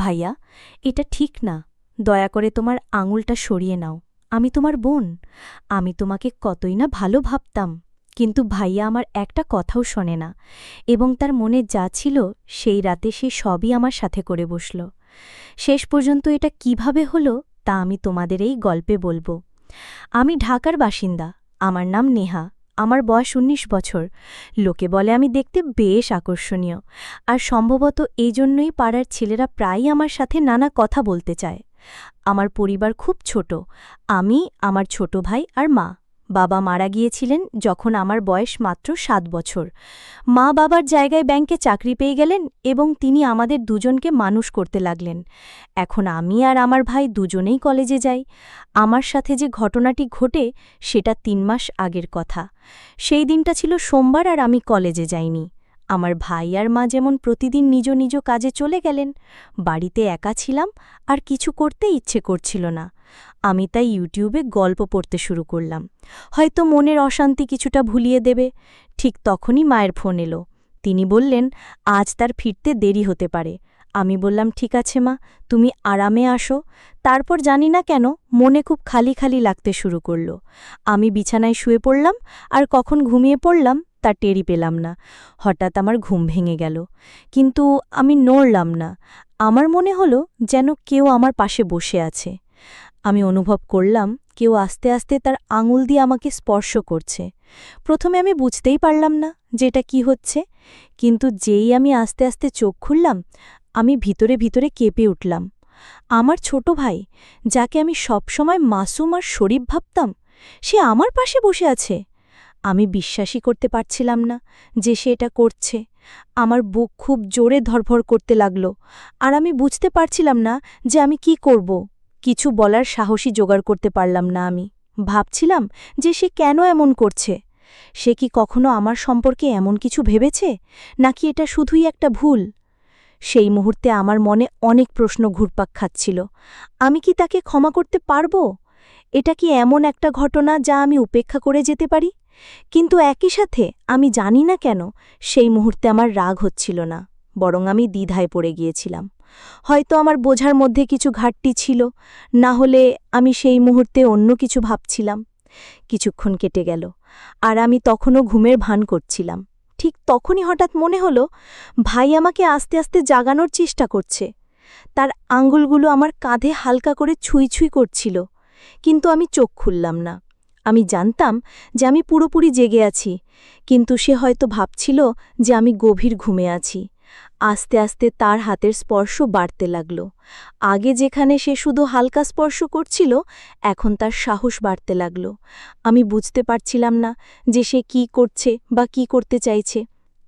ভাইয়া, এটা ঠিক না। দয়া করে তোমার আঙুলটা সরিয়ে নাও। আমি তোমার বোন। আমি তোমাকে কতই না ভালো ভাবতাম। কিন্তু ভাইয়া আমার একটা কথাও শোনে না। এবং তার মনে যা ছিল সেই রাতে সে সবই আমার সাথে করে বসল। শেষ পর্যন্ত এটা কীভাবে হলো তা আমি তোমাদের এই গল্পে বলব। আমি ঢাকার বাসিন্দা। আমার নাম নেহা। আমার বয়স ১৯ বছর। লোকে বলে আমি দেখতে বেশ আকর্ষণীয়। আর সম্ভবত এই জন্যই পাড়ার ছেলেরা প্রায়ই আমার সাথে নানা কথা বলতে চায়। আমার পরিবার খুব ছোট। আমি, আমার ছোট ভাই আর মা। বাবা মারা গিয়েছিলেন যখন আমার বয়স মাত্র সাত বছর। মা বাবার জায়গায় ব্যাংকে চাকরি পেয়ে গেলেন এবং তিনি আমাদের দুজনকে মানুষ করতে লাগলেন। এখন আমি আর আমার ভাই দুজনেই কলেজে যাই। আমার সাথে যে ঘটনাটি ঘটে সেটা তিন মাস আগের কথা। সেই দিনটা ছিল সোমবার আর আমি কলেজে যাইনি। আমার ভাই আর মা যেমন প্রতিদিন নিজ নিজ কাজে চলে গেলেন, বাড়িতে একা ছিলাম আর কিছু করতে ইচ্ছে করছিল না। আমি তাই ইউটিউবে গল্প পড়তে শুরু করলাম। হয়তো মনের অশান্তি কিছুটা ভুলিয়ে দেবে। ঠিক তখনই মায়ের ফোন এলো। তিনি বললেন, আজ তার ফিরতে দেরি হতে পারে। আমি বললাম, ঠিক আছে মা, তুমি আরামে আসো। তারপর জানি না কেন মনে খুব খালি খালি লাগতে শুরু করল। আমি বিছানায় শুয়ে পড়লাম আর কখন ঘুমিয়ে পড়লাম তা টেরি পেলাম না। হঠাৎ আমার ঘুম ভেঙে গেল। কিন্তু আমি নড়লাম না। আমার মনে হলো যেন কেউ আমার পাশে বসে আছে। আমি অনুভব করলাম কেউ আস্তে আস্তে তার আঙুল দিয়ে আমাকে স্পর্শ করছে। প্রথমে আমি বুঝতেই পারলাম না যে এটা কি হচ্ছে, কিন্তু যেই আমি আস্তে আস্তে চোখ খুললাম, আমি ভিতরে ভিতরে কেঁপে উঠলাম। আমার ছোট ভাই, যাকে আমি সবসময় মাসুম আর শরীফ ভাবতাম, সে আমার পাশে বসে আছে। আমি বিশ্বাসই করতে পারছিলাম না যে সে এটা করছে। আমার বুক খুব জোরে ধরভর করতে লাগল, আর আমি বুঝতে পারছিলাম না যে আমি কি করব। কিছু বলার সাহসী জোগাড় করতে পারলাম না আমি। ভাবছিলাম যে সে কেন এমন করছে? সে কি কখনো আমার সম্পর্কে এমন কিছু ভেবেছে? নাকি এটা শুধুই একটা ভুল? সেই মুহূর্তে আমার মনে অনেক প্রশ্ন ঘুরপাক খাচ্ছিল। আমি কি তাকে ক্ষমা করতে পারব? এটা কি এমন একটা ঘটনা যা আমি উপেক্ষা করে যেতে পারি? কিন্তু একই সাথে আমি জানি না কেন, সেই মুহূর্তে আমার রাগ হচ্ছিল না, বরং আমি দ্বিধায় পড়ে গিয়েছিলাম। হয়তো আমার বোঝার মধ্যে কিছু ঘাটতি ছিল, না হলে আমি সেই মুহূর্তে অন্য কিছু ভাবছিলাম। কিছুক্ষণ কেটে গেল, আর আমি তখনও ঘুমের ভান করছিলাম। ঠিক তখনই হঠাৎ মনে হলো, ভাই আমাকে আস্তে আস্তে জাগানোর চেষ্টা করছে। তার আঙ্গুলগুলো আমার কাঁধে হালকা করে ছুঁই ছুঁই করছিল, কিন্তু আমি চোখ খুললাম না। আমি জানতাম যে আমি পুরোপুরি জেগে আছি, কিন্তু সে হয়তো ভাবছিল যে আমি গভীর ঘুমে আছি। আস্তে আস্তে তার হাতের স্পর্শ বাড়তে লাগল। আগে যেখানে সে শুধু হালকা স্পর্শ করছিল, এখন তার সাহস বাড়তে লাগল। আমি বুঝতে পারছিলাম না যে সে কি করছে বা কি করতে চাইছে,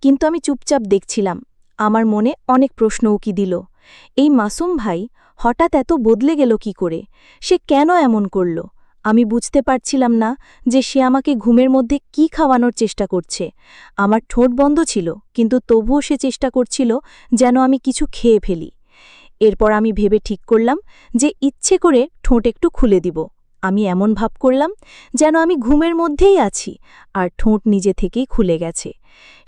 কিন্তু আমি চুপচাপ দেখছিলাম। আমার মনে অনেক প্রশ্ন উকি দিল। এই মাসুম ভাই হঠাৎ এত বদলে গেল কি করে? সে কেন এমন করল? আমি বুঝতে পারছিলাম না যে সে আমাকে ঘুমের মধ্যে কি খাওয়ানোর চেষ্টা করছে। আমার ঠোঁট বন্ধ ছিল, কিন্তু তবুও সে চেষ্টা করছিল যেন আমি কিছু খেয়ে ফেলি। এরপর আমি ভেবে ঠিক করলাম যে ইচ্ছে করে ঠোঁট একটু খুলে দিব। আমি এমন ভাব করলাম যেন আমি ঘুমের মধ্যেই আছি আর ঠোঁট নিজে থেকেই খুলে গেছে।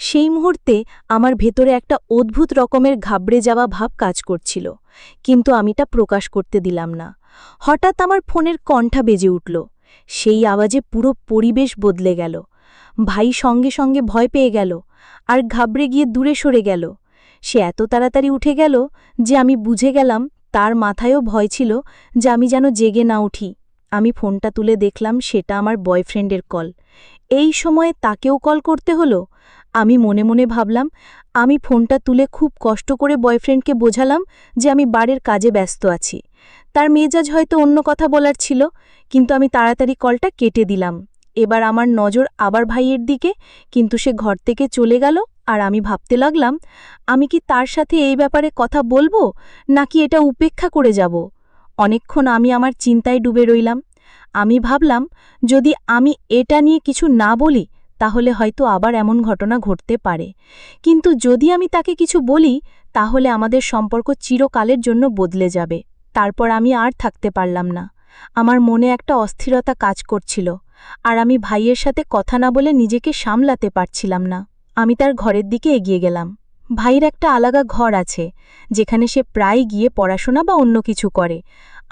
সেই মুহূর্তে আমার ভেতরে একটা অদ্ভুত রকমের ঘাবড়ে যাওয়া ভাব কাজ করছিল, কিন্তু আমিটা প্রকাশ করতে দিলাম না। হঠাৎ আমার ফোনের কণ্ঠা বেজে উঠল, সেই আওয়াজে পুরো পরিবেশ বদলে গেল। ভাই সঙ্গে সঙ্গে ভয় পেয়ে গেল আর ঘাবড়ে গিয়ে দূরে সরে গেল। সে এত তাড়াতাড়ি উঠে গেল যে আমি বুঝে গেলাম তার মাথায়ও ভয় ছিল যে আমি যেন জেগে না উঠি। আমি ফোনটা তুলে দেখলাম সেটা আমার বয়ফ্রেন্ডের কল। এই সময়ে তাকেও কল করতে হলো? আমি মনে মনে ভাবলাম, আমি ফোনটা তুলে খুব কষ্ট করে বয়ফ্রেন্ডকে বোঝালাম যে আমি বাড়ির কাজে ব্যস্ত আছি। তার মেজাজ হয়তো অন্য কথা বলার ছিল, কিন্তু আমি তাড়াতাড়ি কলটা কেটে দিলাম। এবার আমার নজর আবার ভাইয়ের দিকে, কিন্তু সে ঘর থেকে চলে গেল আর আমি ভাবতে লাগলাম, আমি কি তার সাথে এই ব্যাপারে কথা বলব নাকি এটা উপেক্ষা করে যাব? অনেকক্ষণ আমি আমার চিন্তায় ডুবে রইলাম। আমি ভাবলাম, যদি আমি এটা নিয়ে কিছু না বলি, তাহলে হয়তো আবার এমন ঘটনা ঘটতে পারে। কিন্তু যদি আমি তাকে কিছু বলি, তাহলে আমাদের সম্পর্ক চিরকালের জন্য বদলে যাবে। তারপর আমি আর থাকতে পারলাম না। আমার মনে একটা অস্থিরতা কাজ করছিল, আর আমি ভাইয়ের সাথে কথা না বলে নিজেকে সামলাতে পারছিলাম না। আমি তার ঘরের দিকে এগিয়ে গেলাম। ভাইয়ের একটা আলাদা ঘর আছে, যেখানে সে প্রায় গিয়ে পড়াশোনা বা অন্য কিছু করে।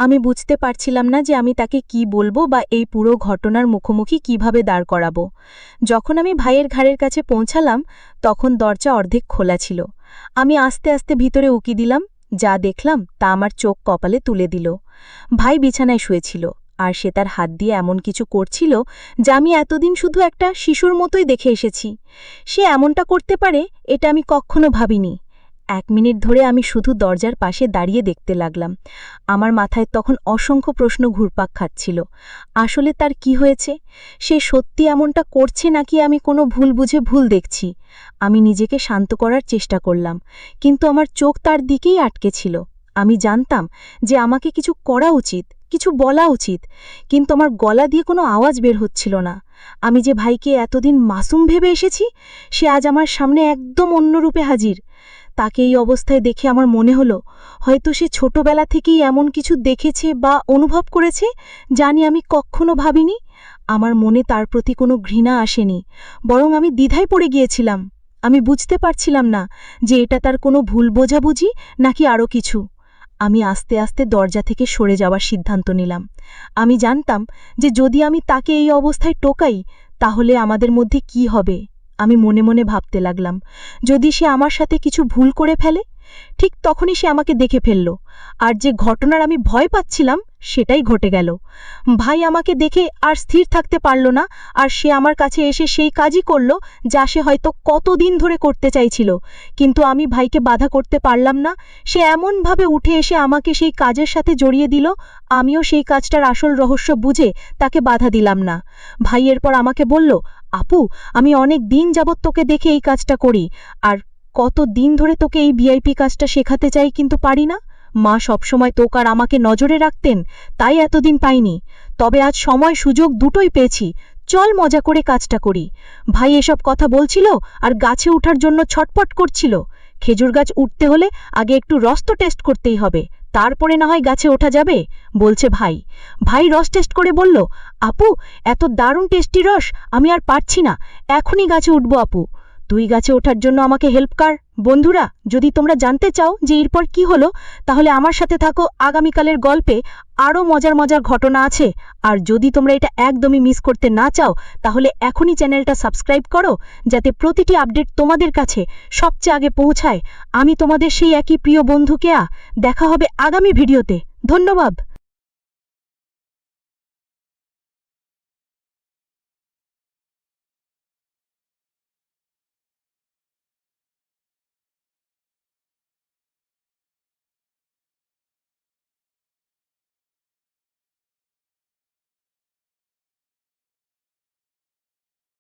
আমি বুঝতে পারছিলাম না যে আমি তাকে কি বলব বা এই পুরো ঘটনার মুখোমুখি কীভাবে দাঁড় করাবো। যখন আমি ভাইয়ের ঘাড়ের কাছে পৌঁছালাম, তখন দরজা অর্ধেক খোলা ছিল। আমি আস্তে আস্তে ভিতরে উকি দিলাম, যা দেখলাম তা আমার চোখ কপালে তুলে দিল। ভাই বিছানায় শুয়েছিল, আর সে তার হাত দিয়ে এমন কিছু করছিল যা আমি এতদিন শুধু একটা শিশুর মতোই দেখে এসেছি। সে এমনটা করতে পারে, এটা আমি কখনো ভাবিনি। এক মিনিট ধরে আমি শুধু দরজার পাশে দাঁড়িয়ে দেখতে লাগলাম। আমার মাথায় তখন অসংখ্য প্রশ্ন ঘুরপাক খাচ্ছিল। আসলে তার কি হয়েছে? সে সত্যি এমনটা করছে নাকি আমি কোনো ভুল বুঝে ভুল দেখছি? আমি নিজেকে শান্ত করার চেষ্টা করলাম, কিন্তু আমার চোখ তার দিকেই আটকে ছিল। আমি জানতাম যে আমাকে কিছু করা উচিত, কিছু বলা উচিত, কিন্তু আমার গলা দিয়ে কোনো আওয়াজ বের হচ্ছিল না। আমি যে ভাইকে এতদিন মাসুম ভেবে এসেছি, সে আজ আমার সামনে একদম অন্য রূপে হাজির। তাকে এই অবস্থায় দেখে আমার মনে হলো, হয়তো সে ছোটবেলা থেকেই এমন কিছু দেখেছে বা অনুভব করেছে জানি আমি কখনো ভাবিনি। আমার মনে তার প্রতি কোনো ঘৃণা আসেনি, বরং আমি দ্বিধায় পড়ে গিয়েছিলাম। আমি বুঝতে পারছিলাম না যে এটা তার কোনো ভুল বোঝাবুঝি নাকি আরও কিছু। আমি আস্তে আস্তে দরজা থেকে সরে যাওয়ার সিদ্ধান্ত নিলাম। আমি জানতাম যে যদি আমি তাকে এই অবস্থায় টোকাই, তাহলে আমাদের মধ্যে কি হবে? আমি মনে মনে ভাবতে লাগলাম, যদি সে আমার সাথে কিছু ভুল করে ফেলে? ঠিক তখনই সে আমাকে দেখে ফেলল। আর যে ঘটনার আমি ভয় পাচ্ছিলাম সেটাই ঘটে গেল। ভাই আমাকে দেখে আর স্থির থাকতে পারল না, আর সে আমার কাছে এসে সেই কাজই করল যা সে হয়তো কতদিন ধরে করতে চাইছিল। কিন্তু আমি ভাইকে বাধা করতে পারলাম না। সে এমনভাবে উঠে এসে আমাকে সেই কাজের সাথে জড়িয়ে দিল। আমিও সেই কাজটার আসল রহস্য বুঝে তাকে বাধা দিলাম না। ভাই এরপর আমাকে বলল, আপু, আমি অনেক দিন যাবৎ তোকে দেখে এই কাজটা করি। আর কত দিন ধরে তোকে এই ভিআইপি কাজটা শেখাতে চাই কিন্তু পারি না? মা সবসময় তোকার আমাকে নজরে রাখতেন, তাই এতদিন পাইনি। তবে আজ সময় সুযোগ দুটোই পেয়েছি। চল মজা করে কাজটা করি। ভাই এসব কথা বলছিল আর গাছে ওঠার জন্য ছটপট করছিল। খেজুর গাছ উঠতে হলে আগে একটু রস তো টেস্ট করতেই হবে। তারপরে না হয় গাছে ওঠা যাবে, বলছে ভাই। ভাই রস টেস্ট করে বলল, আপু, এত দারুণ টেস্টি রস, আমি আর পারছি না। এখনই গাছে উঠবো, আপু। তুই গাছে ওঠার জন্য আমাকে হেল্প কর। বন্ধুরা, যদি তোমরা জানতে চাও যে এরপর কি হলো, তাহলে আমার সাথে থাকো আগামীকালের গল্পে আরও মজার মজার ঘটনা আছে। আর যদি তোমরা এটা একদমই মিস করতে না চাও, তাহলে এখনই চ্যানেলটা সাবস্ক্রাইব করো, যাতে প্রতিটি আপডেট তোমাদের কাছে সবচেয়ে আগে পৌঁছায়। আমি তোমাদের সেই একই প্রিয় বন্ধু কেয়া দেখা হবে আগামী ভিডিওতে ধন্যবাদ।